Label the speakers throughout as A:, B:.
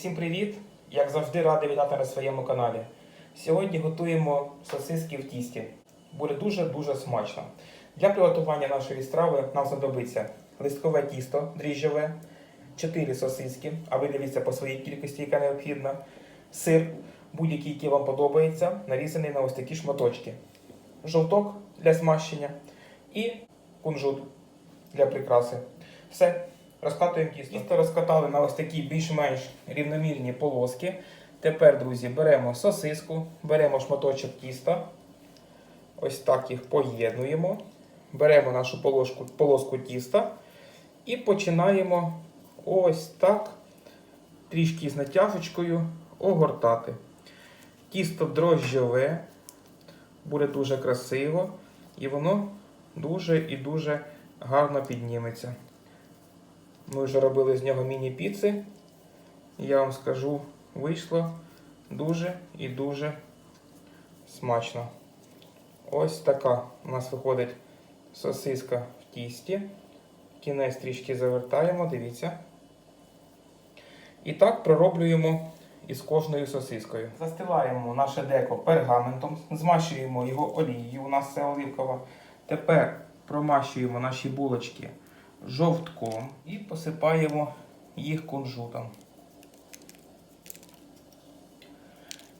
A: привіт! Як завжди радий вітати на своєму каналі. Сьогодні готуємо сосиски в тісті. Буде дуже-дуже смачно. Для приготування нашої страви нам знадобиться листкове тісто дріжджове, 4 сосиски, а ви дивіться по своїй кількості, яка необхідна, сир, будь-який, який вам подобається, нарізаний на ось такі шматочки, жовток для смащення і кунжут для прикраси. Все, розкатуємо тісто. Тісто розкатали на ось такі більш-менш рівномірні полоски. Тепер, друзі, беремо сосиску, беремо шматочок тіста. Ось так їх поєднуємо. Беремо нашу полоску, полоску тіста і починаємо ось так, трішки з натяжечкою, огортати. Тісто дрожжове, буде дуже красиво, і воно дуже і дуже гарно підніметься. Ми вже робили з нього міні-піци. Я вам скажу, вийшло дуже і дуже смачно. Ось така у нас виходить сосиска в тісті. Кінець трішки завертаємо, дивіться. І так пророблюємо із кожною сосискою. Застилаємо наше деко пергаментом, змащуємо його олією, у нас це оливкова. Тепер промащуємо наші булочки жовтком і посипаємо їх кунжутом.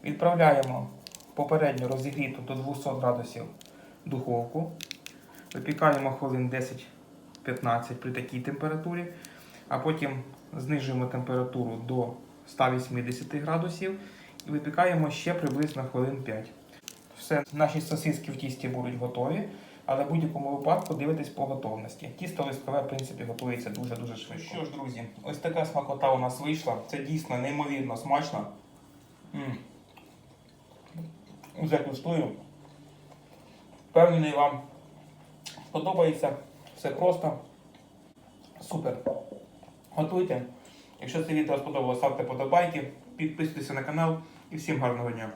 A: Відправляємо попередньо розігріту до 200 градусів духовку. Випікаємо хвилин 10-15 при такій температурі, а потім знижуємо температуру до 180 градусів і випікаємо ще приблизно хвилин 5. Все, наші сосиски в тісті будуть готові, але в будь-якому випадку дивитесь по готовності. Тісто листкове, в принципі, готується дуже-дуже швидко. Що ж, друзі, ось така смакота у нас вийшла. Це дійсно неймовірно смачно. М. Вже куштую. Впевнений вам подобається. Все просто. Супер. Готуйте. Якщо це відео сподобалося, ставте подобайки, підписуйтесь на канал і всім гарного дня.